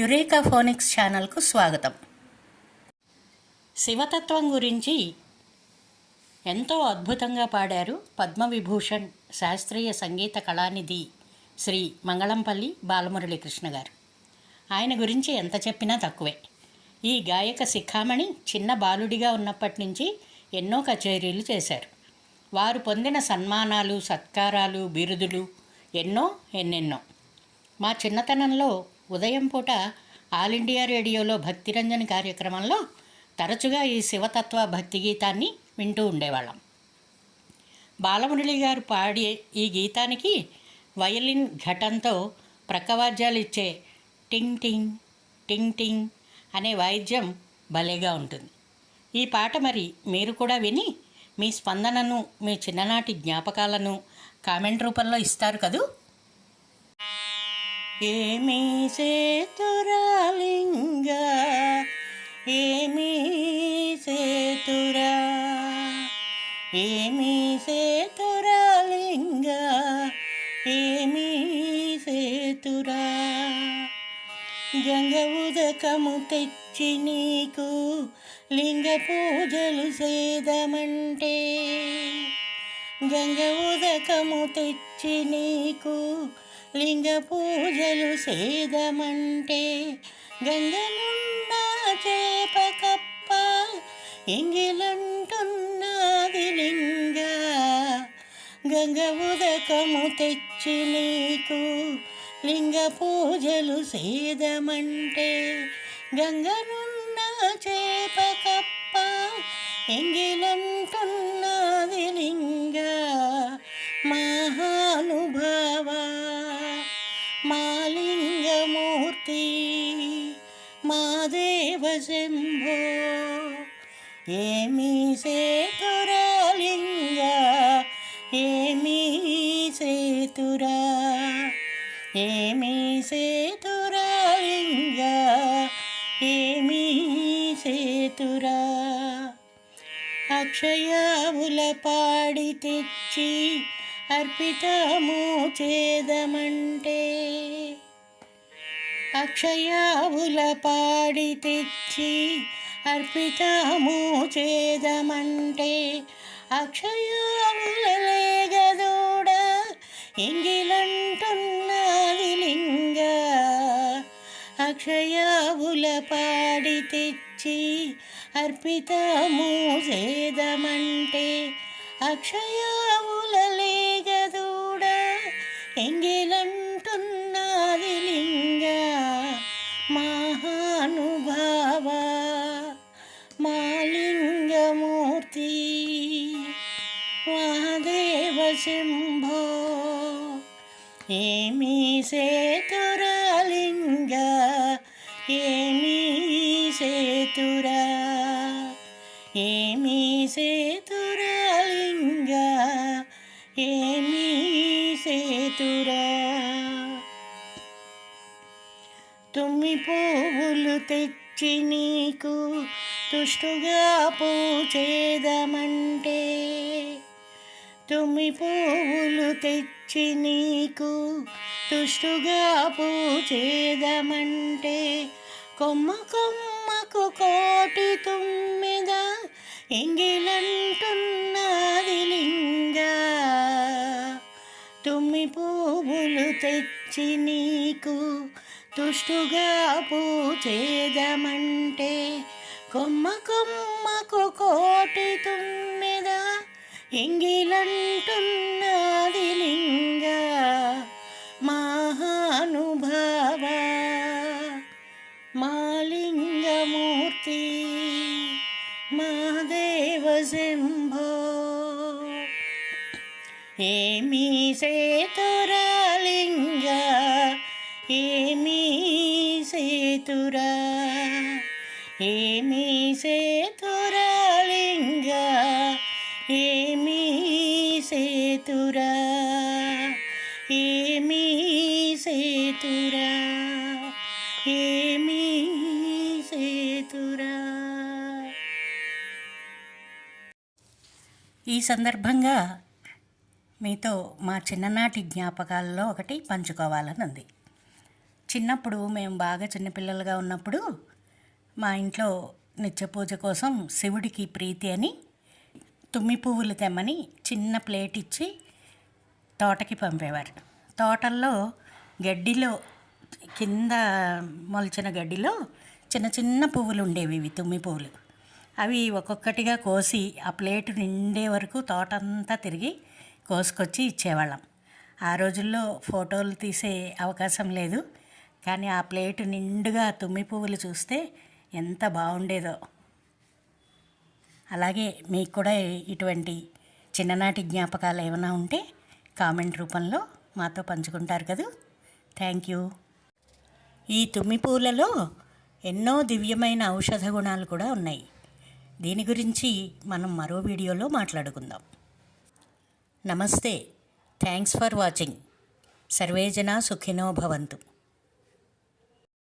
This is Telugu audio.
యురేకా ఫోనిక్స్ ఛానల్కు స్వాగతం. శివతత్వం గురించి ఎంతో అద్భుతంగా పాడారు పద్మవిభూషణ్ శాస్త్రీయ సంగీత కళానిధి శ్రీ మంగళంపల్లి బాలమురళీకృష్ణ గారు. ఆయన గురించి ఎంత చెప్పినా తక్కువే. ఈ గాయక శిఖామణి చిన్న బాలుడిగా ఉన్నప్పటి నుంచి ఎన్నో కచేరీలు చేశారు. వారు పొందిన సన్మానాలు సత్కారాలు బిరుదులు ఎన్నో ఎన్నెన్నో. మా చిన్నతనంలో ఉదయం పూట ఆల్ ఇండియా రేడియోలో భక్తిరంజన్ కార్యక్రమంలో తరచుగా ఈ శివతత్వ భక్తి గీతాన్ని వింటూ ఉండేవాళ్ళం. బాలమురళి గారు పాడే ఈ గీతానికి వయలిన్ ఘటంతో ప్రక్కవాద్యాలు ఇచ్చే టింగ్ టింగ్ టింగ్ టింగ్ అనే వాయిద్యం భలేగా ఉంటుంది. ఈ పాట మరి మీరు కూడా విని మీ స్పందనను మీ చిన్ననాటి జ్ఞాపకాలను కామెంట్ రూపంలో ఇస్తారు కదూ? ఏమి సేతురాలింగా ఏమి సేతురా ఏమి సేతురాలింగా ఏమి సేతురా గంగ ఉదకము తెచ్చి నీకు లింగ పూజలు సేదమంటే గంగ ఉదకము తెచ్చి నీకు లింగ పూజలు సేదమంటే గంగనున్న చేప కప్ప ఎంగిలంటున్నది లింగ. గంగ ఉదకము తెచ్చి నీకు లింగ పూజలు సేదమంటే గంగనున్న చేప కప్ప ఎంగిలంటున్నది ఏమీ సేతురాలింగ ఏమీ సేతురా ఏమీ సేతురాలింగ ఏమీ సేతురా అక్షయాముల పాడి తెచ్చి అర్పితము చేదమంటే అక్షయాముల పాడి తెచ్చి అర్పితము చేదమంటే అక్షయములలేగదూడ ఎంగిలంటున్నది లింగ. అక్షయావుల పాడి తెచ్చి అర్పితము చేదమంటే అక్షయావులలే ఏమీ సేతురాలింగ ఏమీ సేతురా ఏమీ సేతురాలింగ ఏమీ సేతురా తుమ్మి పువ్వులు తెచ్చి నీకు తుష్టుగా పూచేదమంటే తుమ్మి పువ్వులు తెచ్చి నీకు తుష్టుగా పూచేదమంటే కొమ్మ కొమ్మకు కోటి తుమ్మిద ఎంగిలంటున్నది లింగ. తుమ్మి పువ్వులు తెచ్చి నీకు తుష్టుగా పూచేదమంటే కొమ్మ కొమ్మకు కోటి తుమ్మిద ఎంగిలంటున్నది మాదేవ శంభో. ఏమీ సేతురాలింగ ఏమీ సేతురా ఏమీ సేతురాలింగ ఏమీ సేతురా ఏమీ సేతురా ఏ సందర్భంగా మీతో మా చిన్ననాటి జ్ఞాపకాల్లో ఒకటి పంచుకోవాలని ఉంది చిన్నప్పుడు మేము బాగా చిన్నపిల్లలుగా ఉన్నప్పుడు మా ఇంట్లో నిత్య పూజ కోసం శివుడికి ప్రీతి అని తుమ్మి పువ్వులు తెమ్మని చిన్న ప్లేట్ ఇచ్చి తోటకి పంపేవారు. తోటల్లో గడ్డిలో కింద మొలిచిన గడ్డిలో చిన్న చిన్న పువ్వులు ఉండేవి ఇవి తుమ్మి పువ్వులు. అవి ఒక్కొక్కటిగా కోసి ఆ ప్లేట్ నిండే వరకు తోటంతా తిరిగి కోసుకొచ్చి ఇచ్చేవాళ్ళం. ఆ రోజుల్లో ఫోటోలు తీసే అవకాశం లేదు. కానీ ఆ ప్లేట్ నిండుగా తుమ్మి పువ్వులు చూస్తే ఎంత బాగుండేదో. అలాగే మీకు కూడా ఇటువంటి చిన్ననాటి జ్ఞాపకాలు ఏమైనా ఉంటే కామెంట్ రూపంలో మాతో పంచుకుంటారు కదా. Thank you. ఈ తుమ్మి పూలలో ఎన్నో దివ్యమైన ఔషధ గుణాలు కూడా ఉన్నాయి. దీని గురించి మనం మరో వీడియోలో మాట్లాడుకుందాం. నమస్తే. Thanks for watching. సర్వేజన సుఖినో భవంతు.